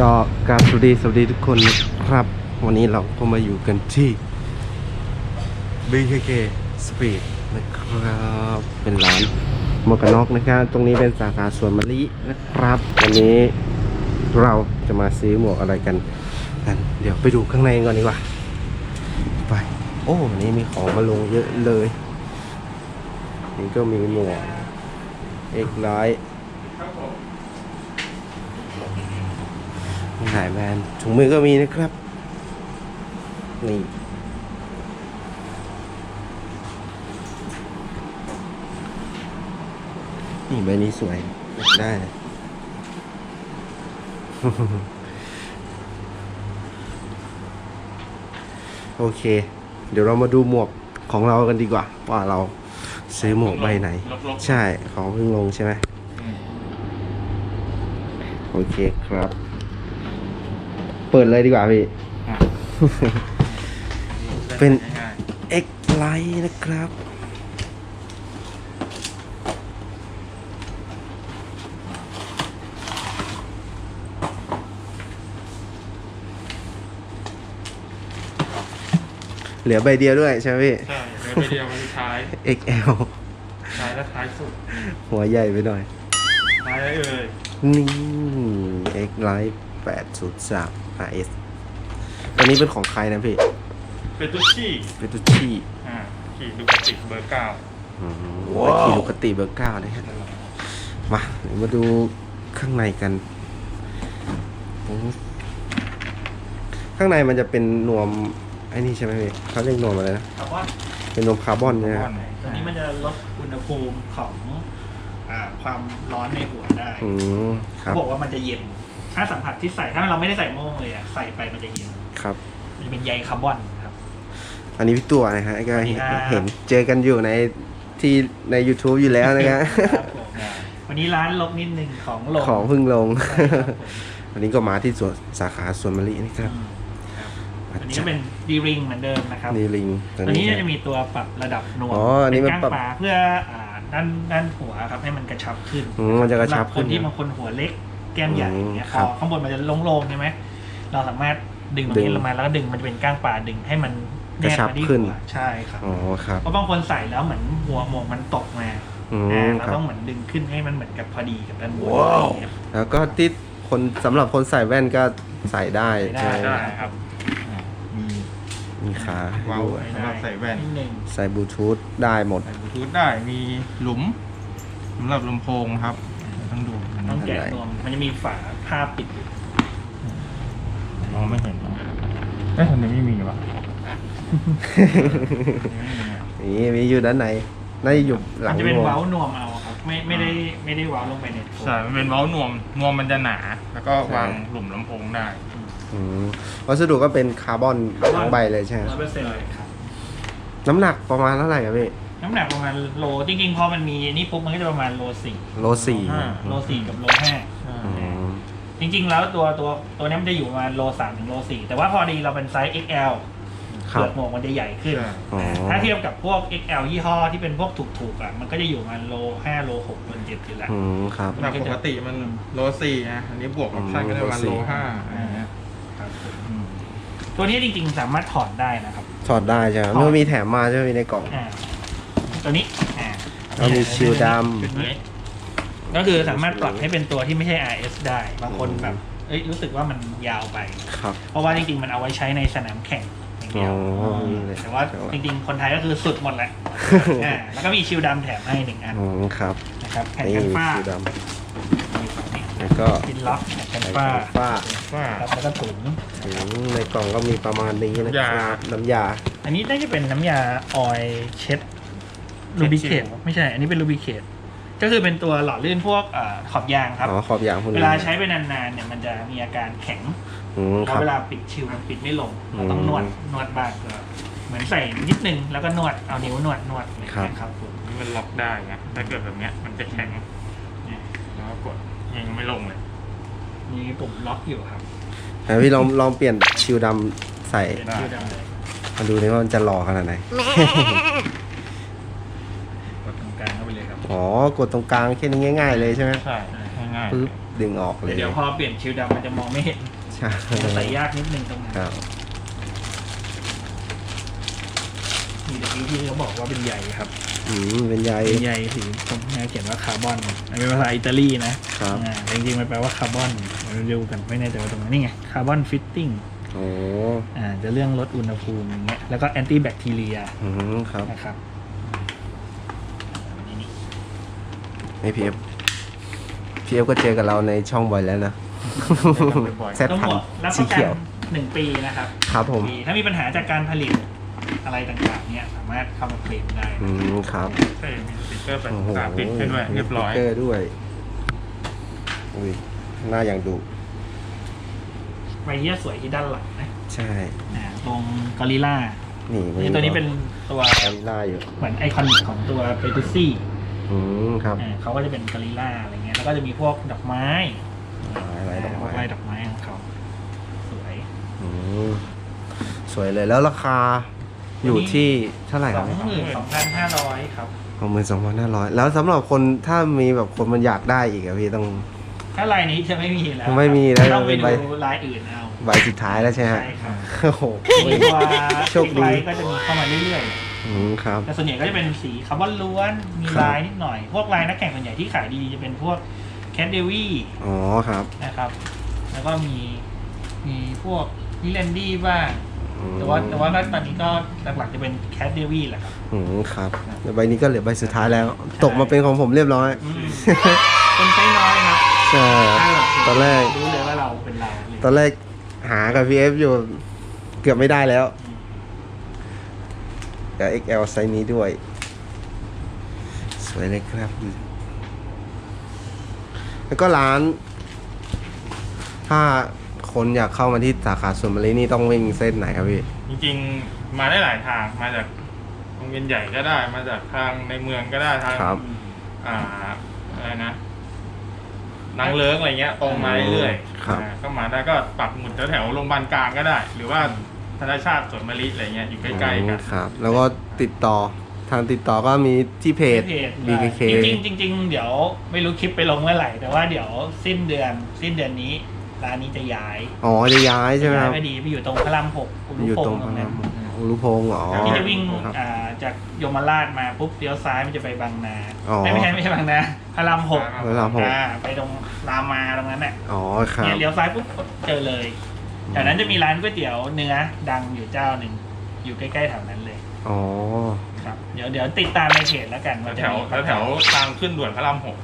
ก็สวัสดีสวัสดีทุกคนนะครับ วันนี้เราก็มาอยู่กันที่ BKK Speed นะครับ เป็นร้านหมวกกันน็อกนะครับ ตรงนี้เป็นสาขาสวนมะลินะครับ วันนี้เราจะมาซื้อหมวกอะไรกันกัน เดี๋ยวไปดูข้างในก่อนดีกว่า ไป โอ้วันนี้มีของมาลงเยอะเลย นี่ก็มีหมวกเอกร้อย มีหลายแบรนด์ถุงมือก็มีนะครับนี่นี่ใบนี้สวยอยากได้เลยโอเค เดี๋ยวเรามาดูหมวกของเรากันดีกว่าว่าเราซื้อหมวกใบไหนลบๆใช่ ของเพิ่งลงใช่ไหมโอเคครับ เปิดเลยดีกว่าพี่ อะเป็น ง่าย X Lite นะครับ เหลือใบเดียวด้วยใช่ไหมพี่ ๆใช่เดี๋ยวไปเดียวมันท้าย XL ท้ายและท้ายสุดหัวใหญ่ไปหน่อย ท้ายได้เอ่ยนี่ X Lite 803 RS ตัวนี้เป็นของใครนะพี่เป็นตุชชี่เป็นตุชี่อ่าขี่ดูกระติกเบอร์เก้าว้าวคีลูกติเบอร์เก้านะครับมาเดี๋ยวมาดูข้างในกันอืมข้างในมันจะเป็นนวมไอ้นี่ใช่ไหมพี่เขาเรียกนวมอะไรนะ คาร์บอนเป็นนวมคาร์บอนใช่ไหมก้อนตัวนี้มันจะลดอุณหภูมิของอ่าความร้อนในหัวได้อืมครัเขาบ บอกว่ามันจะเย็น ถ้าสัมผัสที่ใส่ถ้าเราไม่ได้ใส่โม่งเลยอะใส่ไปมันจะเย็นครับ มันจะเป็นใยคาร์บอนครับ อันนี้พี่ตัวนะฮะก็สวัสดีเห็นครับ เห็นเจอกันอยู่ในที่ใน YouTube อยู่แล้วนะครับ ครับผมวันนี้ร้านลบนิดนึงของลงของเพิ่งลง ใช่ครับผมวันนี้ก็มาที่สวนสาขาสวนมะลินี่ครับอืมครับอันนี้ก็เป็นดีริงเหมือนเดิมนะครับ นี่ลิงตัวนี้จะมีตัวปรับระดับหน่วงอ๋ออันนี้มันก้างปรับปลาเพื่ออ่าด้านด้านหัวครับให้มันกระชับขึ้นอืมมันจะกระชับสำหคขึ้นนที่บางคนหัวเล็กแก้มใหญ่อืมเนี่ยคพรัอบข้างบนมันจะโล่งๆใช่ไหมเราสามารถดึงตรงดึนี้งลงมาแล้วก็ดึงมันจะเป็นก้างปลาดึงให้มันแนกระชับมาที่ขึ้น หัวใช่ครับอ๋อครับ เพราะบางคนใส่แล้วเหมือนหัวหมวกมันตกมาอือ่ามเราครับ ต้องเหมือนดึงขึ้นให้มันเหมือนกับพอดีกับด้านบนว้าวอย่างเงี้ยแล้วก็ที่คนสำหรับคนใส่แว่นก็ใส่ได้ใส่ได้ใช่ได้ครับมีมีขาเว้าด้วยสำหรับใส่แว่นนิดนึง ใส่บลูทูธได้หมด ใส่บลูทูธได้มีหลุมสำหรับลำโพงครับ ต้องดูต้องแกะได้นวมมันจะมีฝาผ้าปิดอยู่มองไม่เห็นเอ๊ะทำไมไม่มีวะนี่มีอยู่ด้านในน่าจะอยู่หลัมังนจะเป็นวงเว้านวมเอาครับไม่ไม่ได้ไม่ได้เว้าลงไปในโถใช่มันเป็นเว้านวมนวมมันจะหนา แล้วก็วางหลุมลำโพงได้ อืมวัสดุก็เป็นคาร์บอนทั้งใบเลยใช่ไหมร้อยเปอร์เซ็นต์เลยครับน้ำหนักประมาณเท่าไหร่ครับพี่ น้ำหนักประมาณโลจริงๆพอมันมีนี่ปุ๊บมันก็จะประมาณโลสี่โลสี่ห้าโลสี่กับโลห้าอืมจริง ๆ แล้วตัวตัวตัวนี้มันจะอยู่ประมาณโลสามถึงโลสี่แต่ว่าพอดีเราเป็นไซส์ XL ครัเปลืบ อกหมวกมันจะใหญ่ขึ้นใช่อ๋อ ถ้าเทียบกับพวก XL ยี่ห้อที่เป็นพวกถูกๆอะมันก็จะอยู่ประมาณโลห้าโลหกโลเจ็ดทีละ อืมครับแบบปกติมันโลสี่นะอันนี้บวกออปชั่นก็จะประมาณโลสี่โลห้าอะไรอย่างเงี้ยครับผมตัวนี้จริงๆสามารถถอดได้นะครับ ถอดได้ใช่ไหมถอด มันมีแถมมาใช่ไหมมีในกล่อง อ่า ตัวนี้อ่าแล้วมีชิลดจุดนี้ก็คือสามารถปรับให้เป็นตัวที่ไม่ใช่ RS ได้ บางคนแบบเอ้ยรู้สึกว่ามันยาวไปำครับ เพราะว่าจริงๆมันเอาไว้ใช้ในสนามแข่งอย่างเดียวอ๋อนี่เลยแต่ว่าจริงๆ คนไทยก็คือสุดหมดแหละอ่าแล้วก็มีชิลดำแถมให้หนึ่งอันอืมครับนะครับแผ่นนี่กันฝ้าชิลดมีฝั่งนี้ำแล้วก็ปินล็อกแผ่นกันใส่ฝ้าฝ้าว่า ครับแล้วก็ถุง อืมในกล่องก็มีประมาณนี้นะคยา รับน้ำยา อันนี้น่าจะเป็นน้ำยาออยล์เช็ด ลูบิเคทไม่ใช่ อันนี้เป็นลูบิเคทก็คือเป็นตัวหล่อลื่นพวกเอ่อขอบยางครับอ๋อขอบยางพวกนี้เวลาใช้ไปนานๆเนี่ยมันจะมีอาการแข็งอืมเพครัราะบเวลาปิดชิลมันปิดไม่ลงเราต้องอืมนวดนวดบ้างก็เหมือนใส่นิดนึงแล้วก็นวดเอานิ้วนวดนวดอะไรอย่างครับเงี้ยครับผมนี่มันล็อกได้ไงถ้าเกิดแบบเนี้ยมันจะแข็งเนี่ยแล้วก็กดยังไม่ลงเลยมีปุ่มล็อกอยู่ครับแต่พี่ลองลองเปลี่ยนชิลดำใส่เป็นชิลดำเลยมาดูนี่ว่ามันจะหล่อขนาดไหน กดตรงกลางเข้าไปเลยครับ อ๋อ กดตรงกลางแค่นี้ง่าย ๆ เลยใช่ไหมใช่ง่ายๆปึ๊บดึงออกเลยเดี๋ยวพอเปลี่ยนชิลดำมันจะมองไม่เห็นใใช่จะใส่ยากนิดนึงตรงนั้นครับ มีเด็กที่เขาบอกว่าเป็นใยครับ อืมเป็นใยเป็นใยสีตรงนี้เขียนว่าคาร์บอนอันเป็นภาษาอิตาลีนะครับ อ่าแต่จริงๆมันแปลว่าคาร์บอนเดี๋ยวดูกันไม่แน่ใจว่าตรงนั้นนี่ไงคาร์บอนฟิตติ้งโอ้อ่าจะเรื่องลดอุณหภูมิอย่างเงี้ยแล้วก็แอนตี้แบคทีเรียอืมครับ นะครับนี่นี่ ไม่พีเอฟพีเอฟก็เจอกับเราในช่องบ่อยแล้วนะบ่อยๆแซดต้องพันบอกรับปสีระกัเขียนวหนึ่งปีนะครับครับผม ปีถ้ามีปัญหาจากการผลิตอะไรต่างๆ เนี่ย สามารถเข้ามาเคลมได้อืมครับใช่มีสติ๊กเกอร์เป็นโอ้โหสามติดให้ด้วยเรียบร้อย มีสติ๊กเกอร์ด้วยอุ้ยหน้าอย่างดุใบเยี่ยสวยที่ด้านหลังนะใช่ อ่าตรงกอริล่านี่นี่ตัวนี้เป็นตัวกอริลล่าอยู่เหมือนไอคอนิกของตัวเปตูซี่ อืมครับอ่าเขาก็จะเป็นกอริล่าอะไรเงี้ยแล้วก็จะมีพวกดอกไม้อะไรดอกไม้ลายดอกไม้ของเขาสวย อืมสวยเลยแล้วราคาอยู่ที่เท่าไหร่สคอรับงหมื่นสองพันห้าร้อยครับ สองหมื่นสองพันห้าร้อยแล้วสำหรับคนถ้ามีแบบคนมันอยากได้อีกอะพี่ต้อง ถ้าลายนี้จะไม่มีแล้วไม่มีแล้ว ต้องไปเป็นใบดูลายอื่นเอา ใบสุดท้ายแล้วใช่ไหมฮะใช่ครับโอ้โหมีตัวโชคดีไลท์ก็จะมีเข้ามาเรื่อยอืมครับ ๆ แต่ส่วนใหญ่ก็จะเป็นสีคาร์บอนล้วน มีครับ ลายนิดหน่อย พวกลายนักแข่งส่วนใหญ่ที่ขายดีจะเป็นพวกแคดเดวี่อ๋อครับนะครับ แล้วก็มีมีพวกนิเลนดี้บ้าง อืมแต่ว่าแต่ว่าก็ตอนนี้ก็หลักๆจะเป็นแคดเดวี่แหละครับ อืมครับเดี๋ยวใบนี้ก็เหลือใบสุดท้ายแล้ว ตกมาเป็นของผมเรียบร้อย อืม เป็นไซส์น้อยครับใช่ตอนแรก รู้เลยว่าเราเป็นเราเลยตอนแรก หากับ VF อยู่เกือบไม่ได้แล้วแต่ XL ไซส์นี้ด้วย สวยเลยครับ แล้วก็ร้าน ถ้าคนอยากเข้ามาที่สาขาสวนมะลินี่ต้องวิ่งเส้นไหนครับพี่ จริงๆ มาได้หลายทาง มาจากโรงเรียนใหญ่ก็ได้ มาจากทางในเมืองก็ได้ ทาง ครับ อ่า อะไรนะ นางเลิ้งอะไรเงี้ยตรงมาเรื่อยครับ อ่าก็มาได้ก็ปักหมุดแถวๆโรงพยาบาลกลางก็ได้ หรือว่าธนาชาติสวนมะลิอะไรเงี้ยอยู่ใกล้ๆกัน ครับ แล้วก็ติดต่อทางติดต่อก็มีที่เพจเพจ BKK จริงๆจริงๆเดี๋ยวไม่รู้คลิปไปลงเมื่อไหร่ แต่ว่าเดี๋ยวสิ้นเดือน สิ้นเดือนนี้ร้านนี้จะย้ายอ๋อจะย้ายใช่ไหมคย้ารัยบไปดีไปอยู่ตรงพระรามหกอุรุอยู่พตรงงษ์ตรงนั้น อุรุพงษ์อ๋อที่จะวิ่งครับ อ่าจากยมราชมาปุ๊บเลี้ยวซ้ายมันจะไปบางนาอ๋อ ไม่ไม่ใช่ไม่ใช่บางนาพระรามหกพระรามหก อ่าไปตรงรามมาตรงนั้นแหละอ๋อครับเนี่ยเลี้ยวซ้ายปุ๊บเจอเลยแถวนั้นจะมีร้านก๋วยเตี๋ยวเนื้อดังอยู่เจ้าหนึ่งอยู่ใกล้ๆแถวนั้นเลยอ๋อครับเดี๋ยวเดี๋ยวติดตามในเพจแล้วกันว่าจะแถวมีแถวๆทางขึ้นด่วนพระรามหก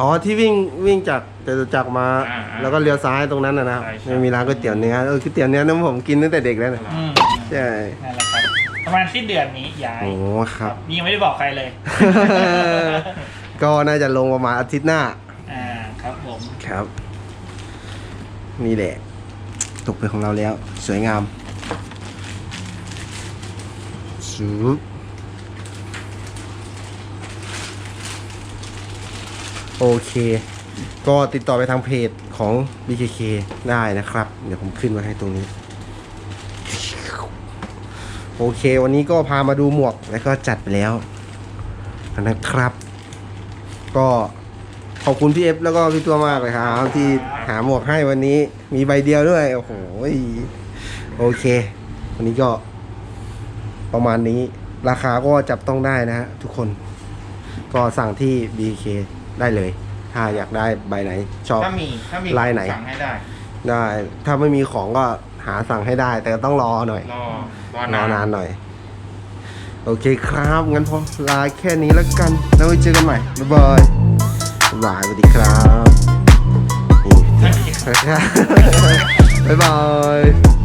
อ๋อที่วิ่งวิ่งจากจตุจักรมา อ่าอ่าแล้วก็เลี้ยวซ้ายตรงนั้นนะนะครับใช่ใช่จะมีร้านก๋วยเตี๋ยวเนื้อเออก๋วยเตี๋ยวเนื้อนั้นผมกินตั้งแต่เด็กแล้วนะอืม ใช่ นั่นแหละครับประมาณสิ้นเดือนนี้ย้ายโอ้ครับ นี่ยังไม่ได้บอกใครเลย ก็น่าจะลงประมาณอาทิตย์หน้า อ่าครับผม ครับ นี่แหละ ตกเป็นของเราแล้ว สวยงามสูบโอเค ก็ติดต่อไปทางเพจของ BKK ได้นะครับ เดี๋ยวผมขึ้นมาให้ตรงนี้ โอเค วันนี้ก็พามาดูหมวกแล้วก็จัดไปแล้วนะครับ ก็ขอบคุณพี่เอฟแล้วก็พี่ตัวมากเลยครับที่หาหมวกให้วันนี้มีใบเดียวด้วย โอ้โหโอเค วันนี้ก็ประมาณนี้ ราคาก็จับต้องได้นะฮะทุกคนก็สั่งที่ BK ได้เลย ถ้าอยากได้ใบไหนชอบถ้ามีถ้ามีลายไหนสั่งให้ได้ ได้ ถ้าไม่มีของก็ หาสั่งให้ได้ แต่ต้องรอหน่อย รอรอรนาอนนานหน่อย โอเคครับ งั้นพอลาแค่นี้แล้วกัน แล้วไว้เจอกันใหม่ บ๊ายบายบ๊ายบายสวัสดีครับนี่บ๊ายบาย